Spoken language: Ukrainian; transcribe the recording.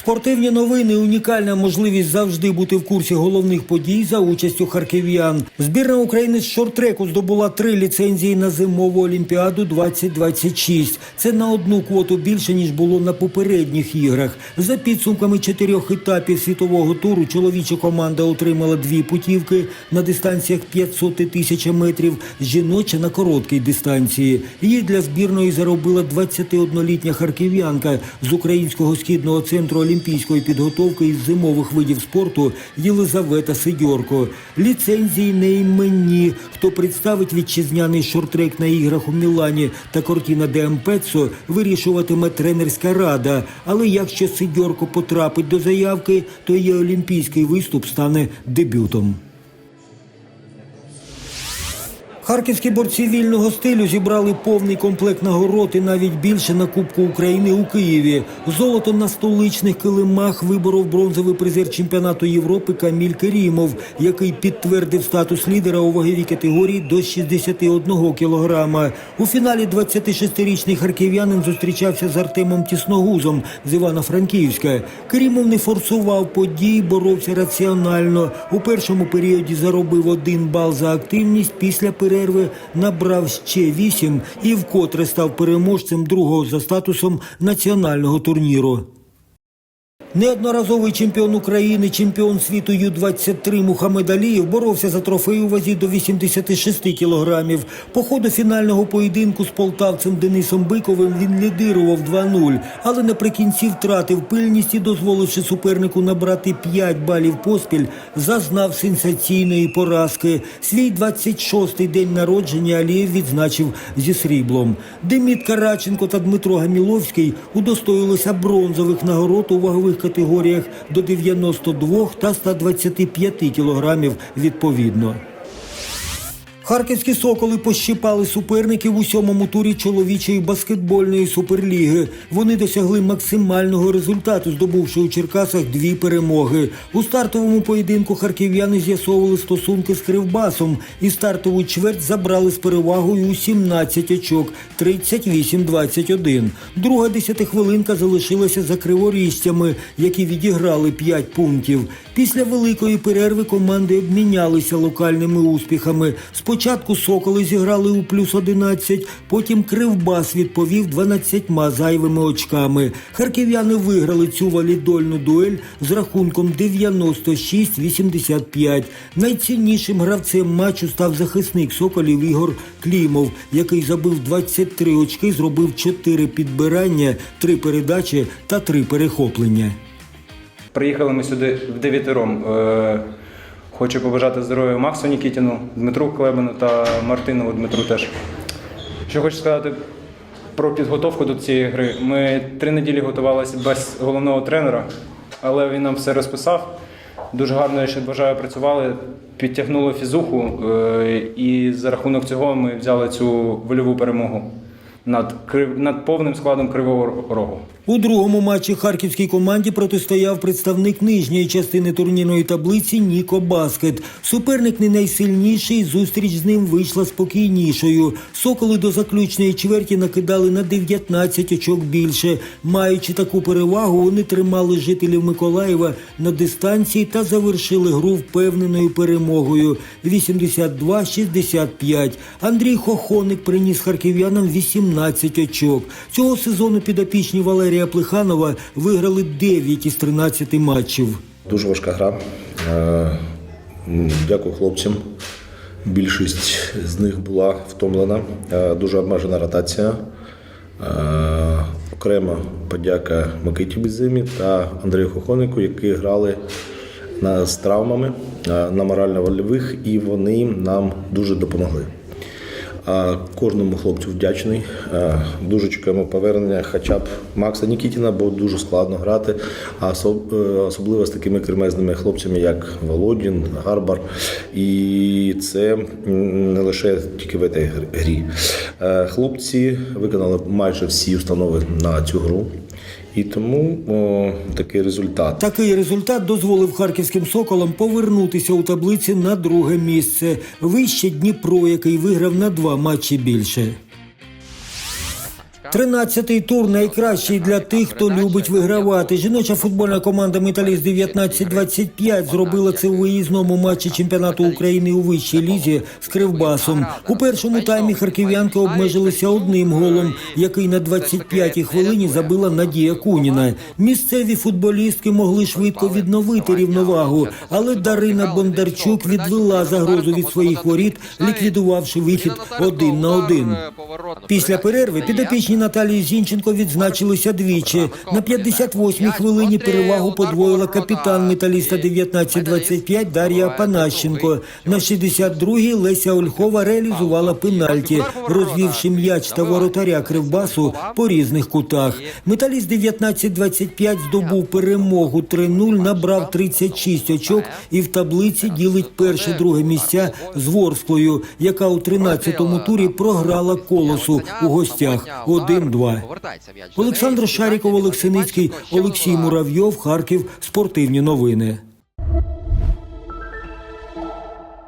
Спортивні новини унікальна можливість завжди бути в курсі головних подій за участю харків'ян. Збірна України з шорт-треку здобула три ліцензії на зимову олімпіаду 2026. Це на одну квоту більше ніж було на попередніх іграх. За підсумками чотирьох етапів світового туру чоловіча команда отримала дві путівки на дистанціях 500 і 1000 метрів, жіноча на короткій дистанції. Її для збірної заробила 21-літня харків'янка з українського східного центру олімпійської підготовки із зимових видів спорту Єлизавета Сидьорко. Ліцензії не іменні. Хто представить вітчизняний шортрек на іграх у Мілані та Кортіна де вирішуватиме тренерська рада. Але якщо Сидьорко потрапить до заявки, то її олімпійський виступ стане дебютом. Харківські борці вільного стилю зібрали повний комплект нагород і навіть більше на Кубку України у Києві. Золото на столичних килимах виборов бронзовий призер чемпіонату Європи Каміль Керімов, який підтвердив статус лідера у ваговій категорії до 61 кілограма. У фіналі 26-річний харків'янин зустрічався з Артемом Тісногузом з Івано-Франківська. Керімов не форсував подій, боровся раціонально. У першому періоді заробив один бал за активність. Після перерви набрав ще вісім і вкотре став переможцем другого за статусом національного турніру. Неодноразовий чемпіон України, чемпіон світу Ю-23 Мухаммед Алієв боровся за трофей у вазі до 86 кілограмів. По ходу фінального поєдинку з полтавцем Денисом Биковим він лідирував 2-0, але наприкінці втратив пильність і, дозволивши супернику набрати 5 балів поспіль, зазнав сенсаційної поразки. Свій 26-й день народження Алієв відзначив зі сріблом. Деміт Караченко та Дмитро Гаміловський удостоїлися бронзових нагород у вагових категоріях до 92 та 125 кілограмів відповідно. Харківські соколи пощипали суперників у сьомому турі чоловічої баскетбольної суперліги. Вони досягли максимального результату, здобувши у Черкасах дві перемоги. У стартовому поєдинку харків'яни з'ясовували стосунки з Кривбасом і стартову чверть забрали з перевагою у 17 очок 38-21. Друга десятихвилинка залишилася за криворіжцями, які відіграли 5 пунктів. Після великої перерви команди обмінялися локальними успіхами. Спочатку соколи зіграли у плюс 11, потім Кривбас відповів 12 зайвими очками. Харків'яни виграли цю валідольну дуель з рахунком 96-85. Найціннішим гравцем матчу став захисник соколів Ігор Клімов, який забив 23 очки, зробив 4 підбирання, 3 передачі та 3 перехоплення. Приїхали ми сюди в дев'ятером. Хочу побажати здоров'я Максу Нікітіну, Дмитру Клебану та Мартинову Дмитру теж. Що хочу сказати про підготовку до цієї гри. Ми три неділі готувалися без головного тренера, але він нам все розписав. Дуже гарно, я ще вважаю, працювали, підтягнули фізуху, е, і за рахунок цього ми взяли цю вольову перемогу над, над повним складом Кривого Рогу. У другому матчі харківській команді протистояв представник нижньої частини турнірної таблиці Ніко Баскет. Суперник не найсильніший. Зустріч з ним вийшла спокійнішою. Соколи до заключної чверті накидали на 19 очок більше. Маючи таку перевагу, вони тримали жителів Миколаєва на дистанції та завершили гру впевненою перемогою 82-65. Андрій Хохоник приніс харків'янам 18 очок. Цього сезону підопічні Валерія Плеханова виграли 9 із 13 матчів. Дуже важка гра. Е, Дякую хлопцям. Більшість з них була втомлена. Е, Дуже обмежена ротація. Е, Окрема подяка Микиті Безимі та Андрію Хохонику, які грали з травмами на морально-вольових, і вони нам дуже допомогли. Кожному хлопцю вдячний. Дуже чекаємо повернення хоча б Макса Нікітіна, бо дуже складно грати, а е, особливо з такими кремезними хлопцями, як Володін, Гарбар. І це не лише тільки в цій грі. Е, Хлопці виконали майже всі установи на цю гру. І тому о, такий результат. Такий результат дозволив харківським соколам повернутися у таблиці на друге місце. Вище Дніпро, який виграв на два матчі більше. Тринадцятий тур найкращий для тих, хто любить вигравати. Жіноча футбольна команда Металіст 1925 зробила це у виїзному матчі чемпіонату України у вищій лізі з Кривбасом. У першому таймі харків'янки обмежилися одним голом, який на 25-й хвилині забила Надія Куніна. Місцеві футболістки могли швидко відновити рівновагу, але Дарина Бондарчук відвела загрозу від своїх воріт, ліквідувавши вихід один на один. Після перерви підопічні Наталії Зінченко відзначилися двічі. На 58-й хвилині перевагу подвоїла капітан металіста 1925 Дар'я Панащенко. На 62-й Леся Ольхова реалізувала пенальті, розвівши м'яч та воротаря Кривбасу по різних кутах. Металіст 1925 здобув перемогу 3-0, набрав 36 очок і в таблиці ділить перше-друге місця з Ворсклою, яка у 13-му турі програла колосу у гостях 1-2. Олександр Шаріков, Олексиницький, Олексій Муравйов, Харків. Спортивні новини.